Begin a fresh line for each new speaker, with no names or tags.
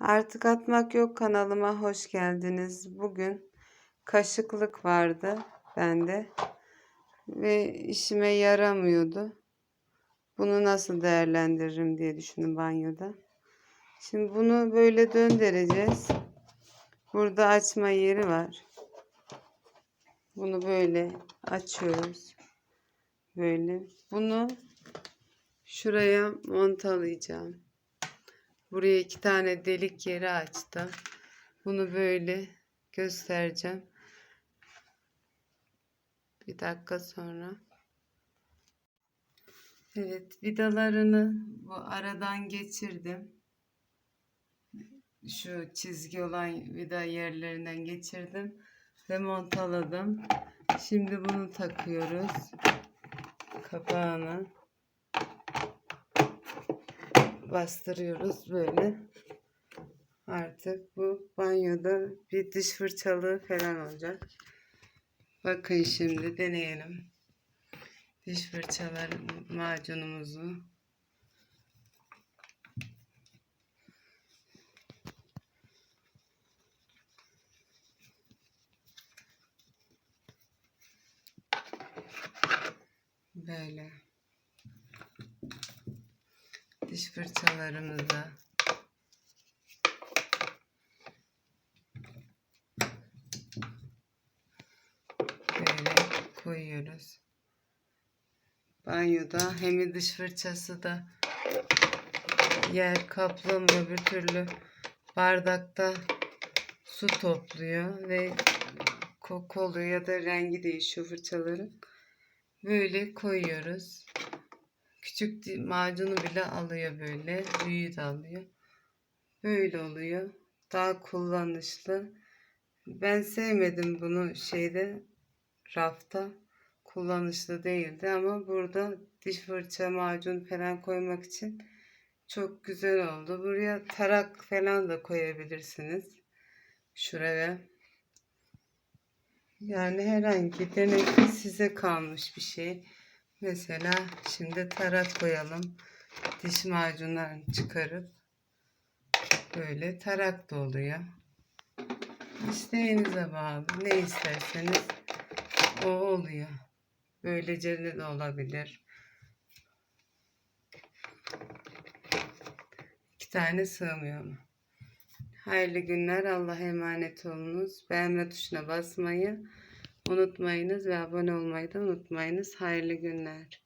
Artık atmak yok kanalıma hoş geldiniz. Bugün kaşıklık vardı bende ve işime yaramıyordu. Bunu nasıl değerlendiririm diye düşündüm banyoda. Şimdi bunu böyle döndüreceğiz. Burada açma yeri var. Bunu böyle açıyoruz. Böyle. Bunu şuraya montalayacağım. Buraya iki tane delik yeri açtım. Bunu böyle göstereceğim. Bir dakika sonra. Evet, vidalarını bu aradan geçirdim. Şu çizgi olan vida yerlerinden geçirdim ve montaladım. Şimdi bunu takıyoruz. Kapağını bastırıyoruz böyle. Artık bu banyoda bir diş fırçalığı falan olacak. Bakın şimdi deneyelim. Diş fırçaları macunumuzu. Böyle. Diş fırçalarımızı böyle koyuyoruz. Banyoda hem dış fırçası da yer kaplamıyor bir türlü bardakta su topluyor ve koku oluyor ya da rengi değişiyor fırçaların. Böyle koyuyoruz. Küçük macunu bile alıyor böyle. Büyüğü de alıyor. Böyle oluyor. Daha kullanışlı. Ben sevmedim bunu şeyde rafta. Kullanışlı değildi ama burada diş fırça macun falan koymak için çok güzel oldu. Buraya tarak falan da koyabilirsiniz. Şuraya. Yani herhangi demek ki size kalmış bir şey. Mesela şimdi tarak koyalım. Diş macunlarını çıkarıp böyle tarak da oluyor. İsteğinize bağlı. Ne isterseniz o oluyor. Böylece de olabilir. İki tane sığmıyor mu? Hayırlı günler. Allah'a emanet olunuz. Beğenme tuşuna basmayı unutmayınız ve abone olmayı da unutmayınız. Hayırlı günler.